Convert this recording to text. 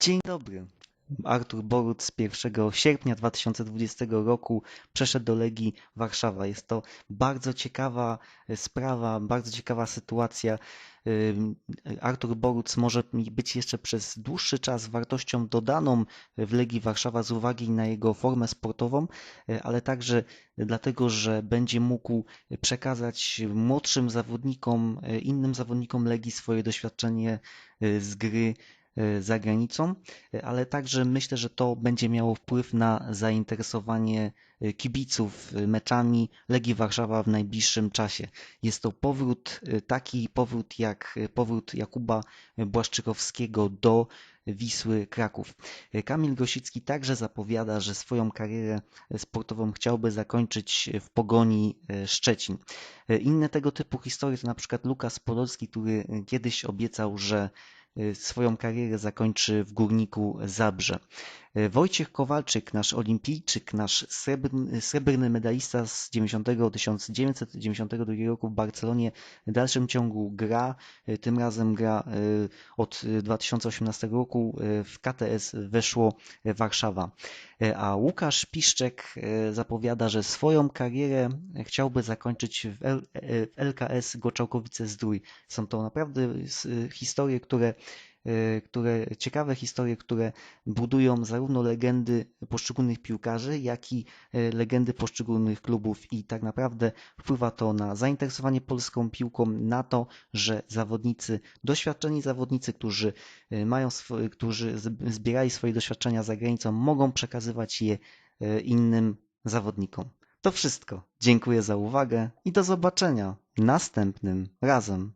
Dzień dobry. Artur Boruc z 1 sierpnia 2020 roku przeszedł do Legii Warszawa. Jest to bardzo ciekawa e, sprawa, bardzo ciekawa sytuacja. Artur Boruc może być jeszcze przez dłuższy czas wartością dodaną w Legii Warszawa z uwagi na jego formę sportową, e, ale także dlatego, że będzie mógł przekazać młodszym zawodnikom, e, innym zawodnikom Legii swoje doświadczenie z gry za granicą, e, ale także myślę, że to będzie miało wpływ na zainteresowanie e, kibiców e, meczami Legii Warszawa w najbliższym czasie. Jest to powrót, e, taki powrót jak e, powrót Jakuba Błaszczykowskiego do Wisły Kraków. E, Kamil Grosicki także zapowiada, że swoją karierę sportową chciałby zakończyć w Pogoni e, Szczecin. E, Inne tego typu historie to na przykład Lukas Podolski, który e, kiedyś obiecał, że e, swoją karierę zakończy w Górniku Zabrze. E, Wojciech Kowalczyk, nasz olimpijczyk, nasz srebrny, srebrny medalista z 90, 1992 roku w Barcelonie w dalszym ciągu gra, e, tym razem gra od 2018 roku w KTS weszło Warszawa. A Łukasz Piszczek zapowiada, że swoją karierę chciałby zakończyć w, w LKS Goczałkowice-Zdrój. Są to naprawdę historie, które, które, ciekawe historie, które budują zarówno legendy poszczególnych piłkarzy, jak i e, legendy poszczególnych klubów i tak naprawdę wpływa to na zainteresowanie polską piłką, na to, że zawodnicy, doświadczeni zawodnicy, którzy e, mają, którzy zbierali swoje doświadczenia za granicą, mogą przekazywać je innym zawodnikom. To wszystko. Dziękuję za uwagę i do zobaczenia następnym razem.